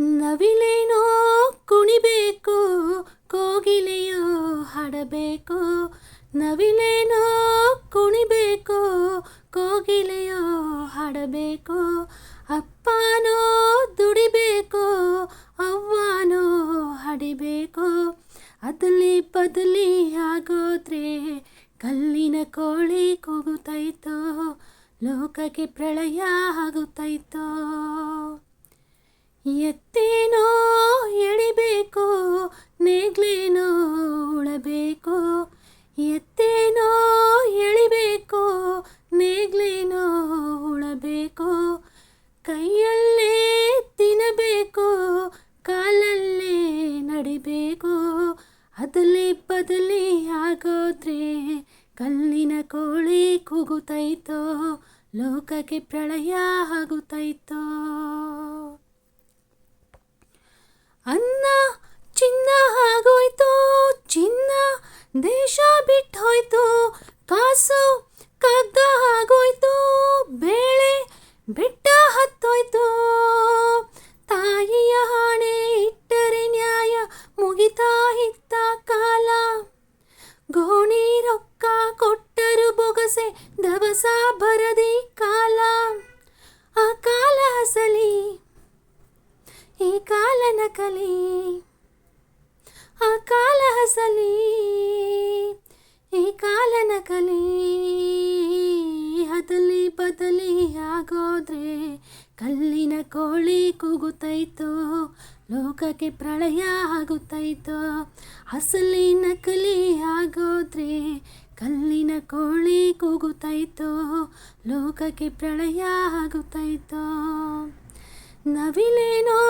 ನವಿಲೇನೋ ಕುಣಿಬೇಕು, ಕೋಗಿಲೆಯೋ ಹಾಡಬೇಕು. ನವಿಲೇನೋ ಕುಣಿಬೇಕು, ಕೋಗಿಲೆಯೋ ಹಾಡಬೇಕು. ಅಪ್ಪನೋ ದುಡಿಬೇಕು, ಅವ್ವನೋ ಹಾಡಿಬೇಕು. ಅದಲಿ ಬದಲಿ ಆಗೋದ್ರೆ ಕಲ್ಲಿನ ಕೋಳಿ ಕೂಗುತ್ತೈತೋ, ಲೋಕಕ್ಕೆ ಪ್ರಳಯ ಆಗುತ್ತೈತೋ. ಎತ್ತೇನೋ ಎಳಿಬೇಕು ನೇಗ್ಲೇನೋ ಉಳಬೇಕು ಎತ್ತೇನೋ ಎಳಿಬೇಕು ನೇಗ್ಲೇನೋ ಉಳಬೇಕು ಕೈಯಲ್ಲೇ ತಿನ್ನಬೇಕು, ಕಾಲಲ್ಲೇ ನಡಿಬೇಕು. ಅದಲಿ ಬದಲಿ ಆಗೋದ್ರೆ ಕಲ್ಲಿನ ಕೋಳಿ ಕೂಗುತ್ತೈತೋ, ಲೋಕಕ್ಕೆ ಪ್ರಳಯ ಆಗುತ್ತೈತೋ. 你说。ಹದಲಿ ಬದಲಿ ಆಗೋದ್ರೆ ಕಲ್ಲಿನ ಕೋಳಿ ಕೂಗುತ್ತೈತೋ? ಲೋಕಕ್ಕೆ ಪ್ರಳಯ ಆಗುತ್ತೈತೋ? ಅಸಲಿ ನಕಲಿ ಆಗೋದ್ರೆ ಕಲ್ಲಿನ ಕೋಳಿ ಕೂಗುತ್ತೈತೋ? ಲೋಕಕ್ಕೆ ಪ್ರಳಯ ಆಗುತ್ತೈತೋ? ನವಿಲೇನೋ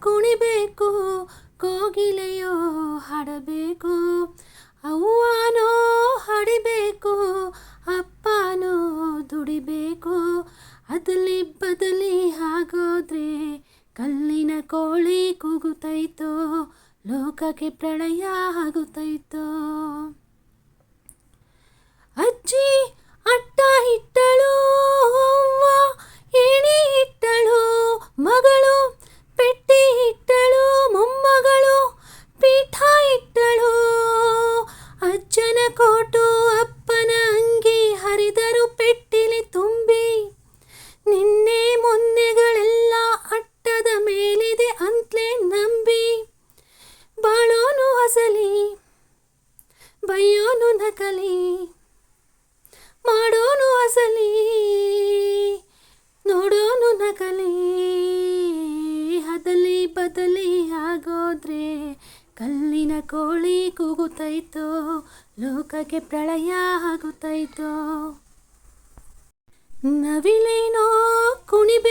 ಕುಣಿಬೇಕು, ಕೋಗಿಲೆಯೋ ಹಾಡಬೇಕು. ದುಡಿಬೇಕು ಅದಲಿ ಬದಲಿ ಆಗೋದ್ರೆ ಕಲ್ಲಿನ ಕೋಳಿ ಕೂಗುತ್ತೈತೋ? ಲೋಕಕ್ಕೆ ಪ್ರಳಯ ಆಗುತ್ತೈತೋ? ಅಜ್ಜಿ ಅಟ್ಟ ಇಟ್ಟಳು ಎಣಿ ಇಟ್ಟಳು, ಮಗಳು ಪೆಟ್ಟಿ ಇಟ್ಟಳು, ಮೊಮ್ಮಗಳು ಪೀಠ ಇಟ್ಟಳು. ಅಜ್ಜನ ಕೋಟು ಬೈಯೋನು ನಕಲಿ, ಮಾಡೋನು ಅಸಲಿ, ನೋಡೋನು ನಕಲಿ. ಹದಲಿ ಬದಲಿ ಆಗೋದ್ರೆ ಕಲ್ಲಿನ ಕೋಳಿ ಕೂಗುತ್ತೈತೋ, ಲೋಕಕ್ಕೆ ಪ್ರಳಯ ಆಗುತ್ತೈತೋ. ನವಿಲೇನೋ ಕುಣಿಬೇಕು